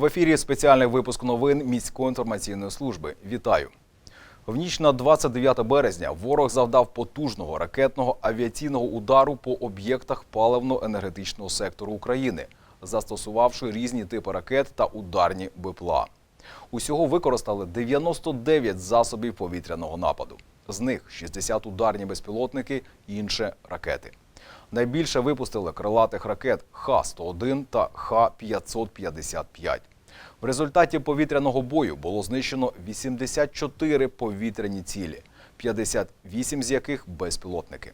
В ефірі спеціальний випуск новин міської інформаційної служби. Вітаю! В ніч на 29 березня ворог завдав потужного ракетного авіаційного удару по об'єктах паливно-енергетичного сектору України, застосувавши різні типи ракет та ударні БПЛА. Усього використали 99 засобів повітряного нападу. З них 60 ударні безпілотники, інше ракети. Найбільше випустили крилатих ракет Х-101 та Х-555. В результаті повітряного бою було знищено 84 повітряні цілі, 58 з яких безпілотники.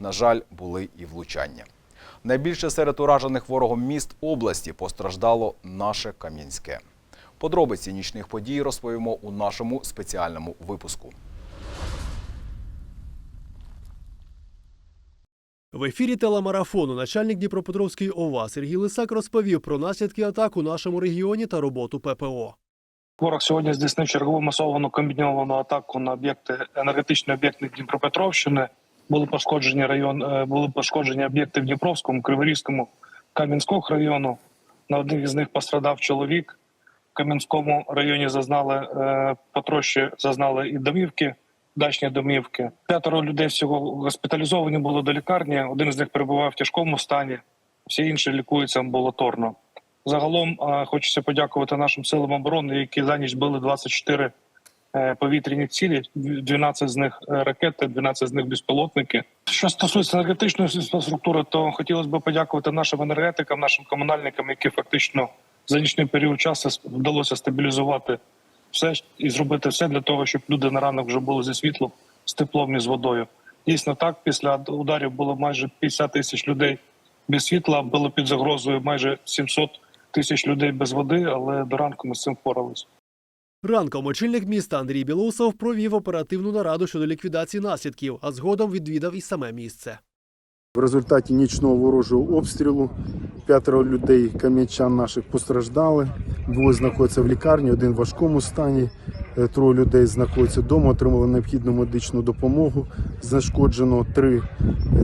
На жаль, були і влучання. Найбільше серед уражених ворогом міст області постраждало наше Кам'янське. Подробиці нічних подій розповімо у нашому спеціальному випуску. В ефірі телемарафону начальник Дніпропетровської ОВА Сергій Лисак розповів про наслідки атак у нашому регіоні та роботу ППО. Ворог сьогодні здійснив чергову масовану комбіновану атаку на об'єкти енергетичні об'єкти Дніпропетровщини. Були пошкоджені район, е, були пошкоджені об'єкти в Дніпровському, Криворізькому, Кам'янського району. На одних із них пострадав чоловік. В Кам'янському районі зазнали е, потрощі, зазнали і домівки, дачні домівки. П'ятеро людей всього госпіталізовані були до лікарні. Один з них перебував в тяжкому стані, всі інші лікуються амбулаторно. Загалом хочеться подякувати нашим силам оборони, які за ніч били 24 е, повітряні цілі, 12 з них е, ракети, 12 з них безпілотники. Що стосується енергетичної інфраструктури, то хотілося б подякувати нашим енергетикам, нашим комунальникам, які фактично за нічний період часу вдалося стабілізувати все і зробити все для того, щоб люди на ранок вже були зі світлом, з теплом і з водою. Дійсно так, після ударів було майже 50 тисяч людей без світла, було під загрозою майже 700 тисяч людей без води, але до ранку ми з цим впоралися. Ранком очільник міста Андрій Білоусов провів оперативну нараду щодо ліквідації наслідків, а згодом відвідав і саме місце. В результаті нічного ворожого обстрілу п'ятеро людей кам'янчан наших постраждали. Двоє знаходяться в лікарні, один в важкому стані. Е, Троє людей знаходяться вдома, отримали необхідну медичну допомогу. Знешкоджено три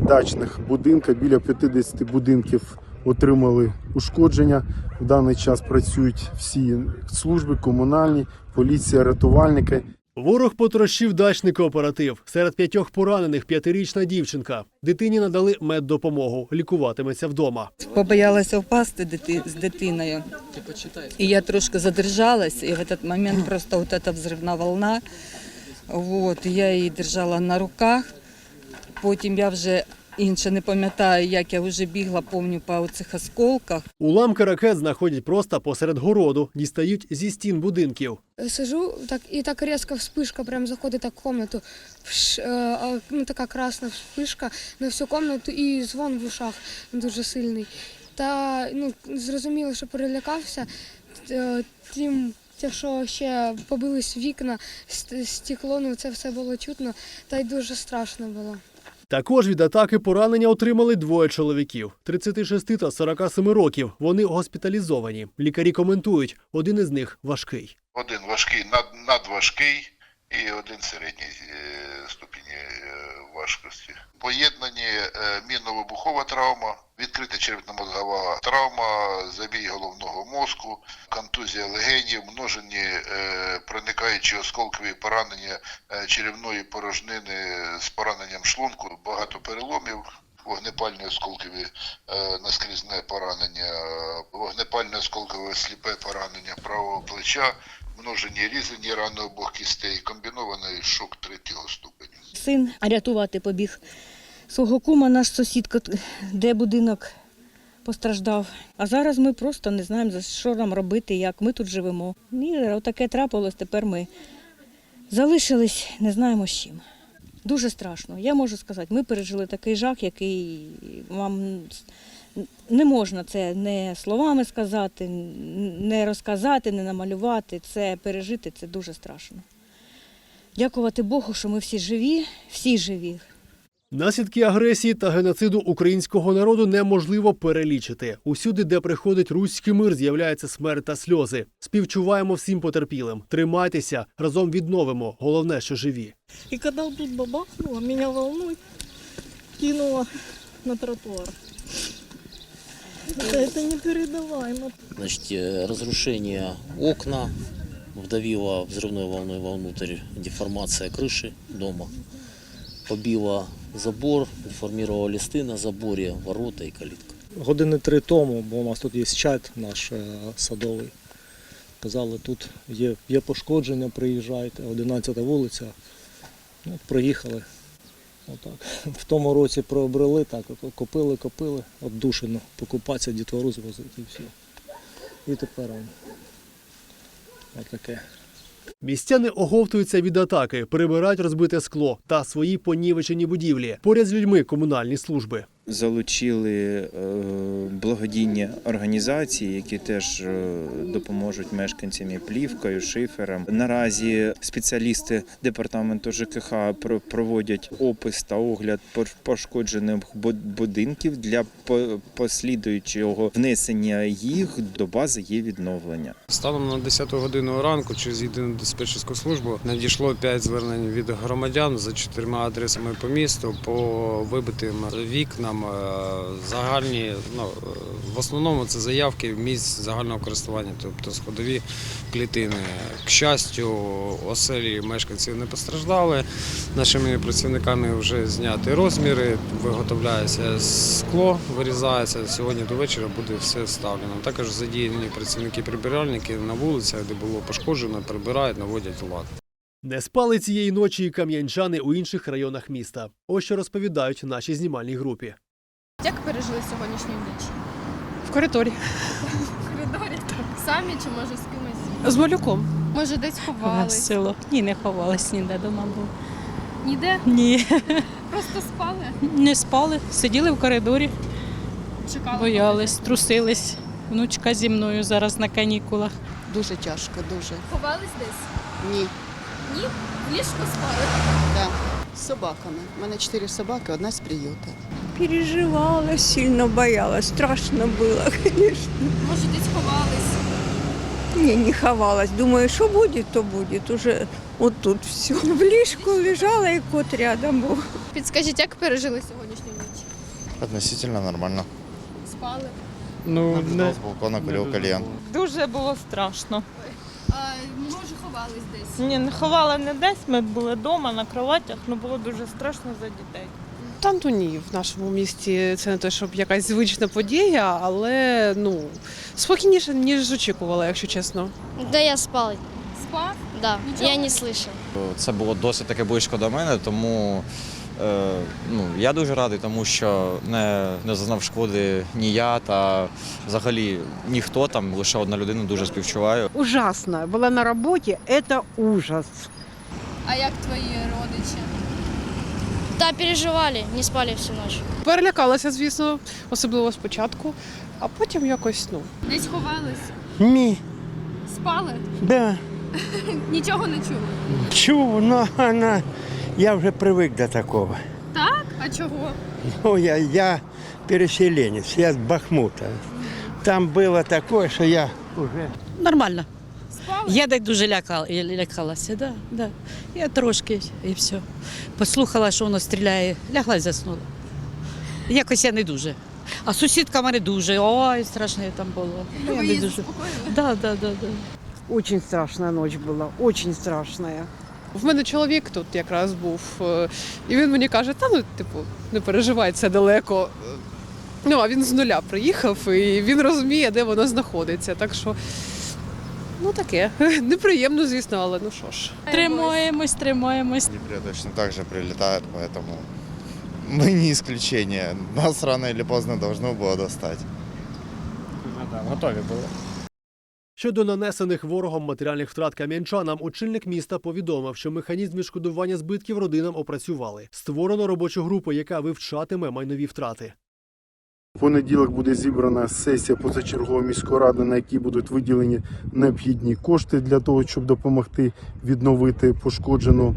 дачних будинка. Біля 50 будинків отримали ушкодження. В даний час працюють всі служби, комунальні, поліція, рятувальники. Ворог потрощив дачний кооператив. Серед п'ятьох поранених п'ятирічна дівчинка. Дитині надали меддопомогу. Лікуватиметься вдома. побоялася впасти дити- з дитиною. І я трошки задержалась, і в цей момент просто вот эта взривна волна. От, я її держала на руках. Потім я вже інше не пам'ятаю, як я вже бігла, пам'ятаю по цих осколках. Уламки ракет знаходять просто посеред городу, дістають зі стін будинків. Сижу, так, і так різко вспишка прям заходить так в комнату. Пш, е, ну, така красна вспишка на всю комнату і звон в ушах дуже сильний. Та ну, зрозуміло, що перелякався. Е, Тим, те, що ще побились вікна, ст- стекло, ну це все було чутно, та й дуже страшно було. Також від атаки поранення отримали двоє чоловіків 36 та 47 років. Вони госпіталізовані. Лікарі коментують, один із них важкий. Один важкий, над, надважкий і один середній е, ступені е, важкості. Поєднані е, мінно-вибухова травма, відкрита черепно-мозгова травма, забій головного мозку, контузія легенів, множені проникаючі осколкові поранення черевної порожнини з пораненням шлунку, багато переломів. Вогнепальне осколкові е, наскрізне поранення, вогнепальне осколкове сліпе поранення правого плеча, множені різані рани обох кістей, комбінований шок третього ступеню. Син рятувати побіг свого кума, наш сусід, де будинок постраждав. А зараз ми просто не знаємо, за що нам робити, як ми тут живемо. І отаке трапилось, тепер ми залишились, не знаємо з чим. Дуже страшно. Я можу сказати, ми пережили такий жах, який вам не можна це не словами сказати, не розказати, не намалювати. Це пережити це дуже страшно. Дякувати Богу, що ми всі живі, всі живі. Наслідки агресії та геноциду українського народу неможливо перелічити. Усюди, де приходить руський мир, з'являється смерть та сльози. Співчуваємо всім потерпілим. Тримайтеся, разом відновимо. Головне, що живі. И когда вот тут бабахнуло, меня волной кинуло на тротуар. Это непередаваемо. Значит, э, разрушение окна вдавило взрывной волной вовнутрь, деформация крыши дома, побило забор, деформировало листы на заборе, ворота и калитка. Години три тому, бо у нас тут є чат наш е, садовий. Казали, тут є, є пошкодження, приїжджайте, 11 вулиця. Ну, приїхали. Отак. В тому році прообрели, так, копили, копили, отдушено покупатися, дітвору звозити і все. І тепер он. Отаке. Містяни оговтуються від атаки, прибирають розбите скло та свої понівечені будівлі. Поряд з людьми комунальні служби. Залучили е, благодійні організації, які теж е, допоможуть мешканцям і плівкою, шифером. Наразі спеціалісти департаменту ЖКХ про- проводять опис та огляд пошкоджених будинків для по- послідуючого внесення їх до бази є відновлення. Станом на 10 годину ранку через єдину диспетчерську службу надійшло 5 звернень від громадян за чотирма адресами по місту по вибитим вікнам. Е, Загальні ну е, в основному це заявки в місць загального користування, тобто сходові клітини. К щастю, оселі мешканців не постраждали. Нашими працівниками вже зняті розміри, виготовляється скло, вирізається. Сьогодні до вечора буде все вставлено. Також задіяні працівники-прибиральники на вулицях, де було пошкоджено, прибирають, наводять лад. Не спали цієї ночі і кам'янчани у інших районах міста. Ось що розповідають нашій знімальній групі. Як пережили сьогоднішню ніч? В коридорі. В коридорі? Самі чи може з кимось? З малюком. Може десь ховались? Село. Ні, не ховалась ніде дома був. Ніде? Ні, Просто спали? не спали, сиділи в коридорі, Чекали? боялись, трусились. Внучка зі мною зараз на канікулах. Дуже тяжко, дуже. Ховались десь? Ні, Ні? В ліжку спали? да. з собаками. У мене чотири собаки, одна з приюта. Переживала, сильно боялась. Страшно было, конечно. Може десь ховались? Не, не ховалась. Думаю, что будет, то будет. Уже вот тут все. В ліжку лежала и кот рядом был. Підскажіть, як пережили сьогоднішню ніч? Относительно нормально. Спали? Ну, не, з балкона курив кальян. Дуже було страшно. Може ховались десь? Ні, не ховала не десь, ми були вдома на кроватях, але було дуже страшно за дітей. Там то ні, в нашому місті це не те, щоб якась звична подія, але ну спокійніше, ніж очікувала, якщо чесно. Да я спал. Спав? Да, я не слышав. Це було досить таки близько до мене, тому ну, я дуже радий, тому що не, не зазнав шкоди ні я та взагалі ніхто там, лише одна людина дуже співчуваю. Ужасно. Була на роботі, це ужас. А як твої родичі? Та переживали, не спали всю ніч. Перелякалася, звісно, особливо спочатку, а потім якось ну. Десь ховались? ні, Спали? да, Нічого не чули? чув, вона, я вже привик до такого. Так? А чого? Ну, я, я переселенец, я с Бахмута. Там было такое, что я уже... Нормально. Спали? Я так дуже лякала, лякалася, да, да. Я трошки і все. Послухала, що воно стріляє, лягла і заснула. Якось я не дуже. А сусідка мене дуже. Ой, страшно там було. Я не дуже. Да, да, да, да. Очень страшна ніч була, очень страшна. В мене чоловік тут якраз був, е, і він мені каже, та ну, типу, не переживай, це далеко. Ну, а він з нуля приїхав і він розуміє, де воно знаходиться. Так що, ну таке. Неприємно, звісно, але ну що ж. Тримаємось, тримаємось. Днепре точно так же прилетает, поэтому мы не исключение. Нас рано или поздно должно было достать. готові були. Щодо нанесених ворогом матеріальних втрат кам'янчанам, очільник міста повідомив, що механізм відшкодування збитків родинам опрацювали. Створено робочу групу, яка вивчатиме майнові втрати. В понеділок буде зібрана сесія позачергової міської ради, на якій будуть виділені необхідні кошти для того, щоб допомогти відновити пошкоджене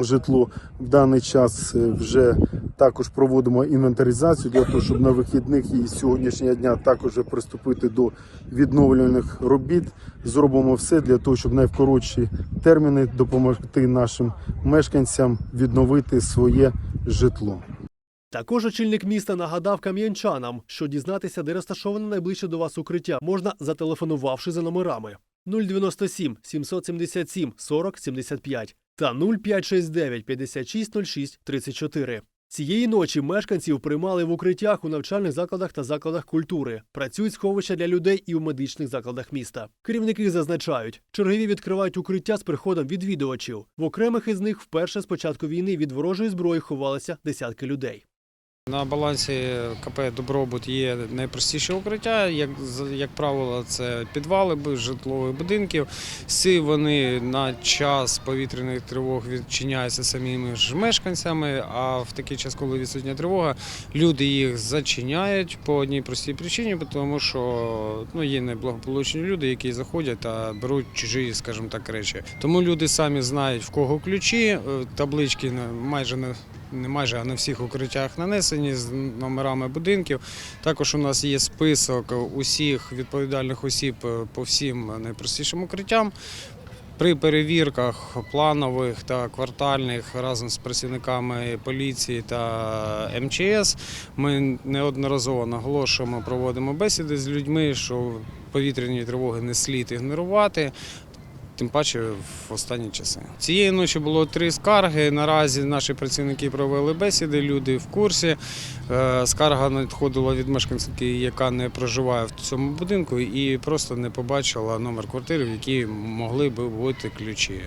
житло. В даний час е, вже також проводимо інвентаризацію для того, щоб на вихідних і сьогоднішнього дня також приступити до відновлювальних робіт. Зробимо все для того, щоб в найвкоротші терміни допомогти нашим мешканцям відновити своє житло. Також очільник міста нагадав кам'янчанам, що дізнатися, де розташоване найближче до вас укриття, можна зателефонувавши за номерами 097 777 40 75 та 0569 5606 34. Цієї ночі мешканців приймали в укриттях у навчальних закладах та закладах культури. Працюють сховища для людей і у медичних закладах міста. Керівники зазначають, чергові відкривають укриття з приходом відвідувачів. В окремих із них вперше з початку війни від ворожої зброї ховалися десятки людей. На балансі КП Добробут є найпростіші укриття. Як, як правило, це підвали житлових будинків. Всі вони на час повітряних тривог відчиняються самими ж мешканцями. А в такий час, коли відсутня тривога, люди їх зачиняють по одній простій причині, тому що ну, є неблагополучні люди, які заходять та беруть чужі, скажімо так, речі. Тому люди самі знають, в кого ключі, е, таблички майже не не майже, на всіх укриттях нанесені з номерами будинків. Також у нас є список усіх відповідальних осіб е, по всім найпростішим укриттям. При перевірках планових та квартальних разом з працівниками поліції та МЧС ми неодноразово наголошуємо, проводимо бесіди з людьми, що повітряні тривоги не слід ігнорувати. Тим паче в останні часи. Цієї ночі було три скарги. Наразі наші працівники провели бесіди, люди в курсі. Е, Скарга надходила від мешканки, яка не проживає в цьому будинку і просто не побачила номер квартири, в якій могли би бути ключі.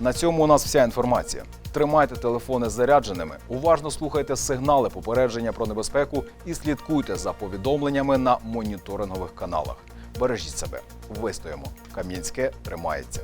На цьому у нас вся інформація. Тримайте телефони зарядженими, уважно слухайте сигнали попередження про небезпеку і слідкуйте за повідомленнями на моніторингових каналах. Бережіть себе, вистоїмо. Кам'янське тримається.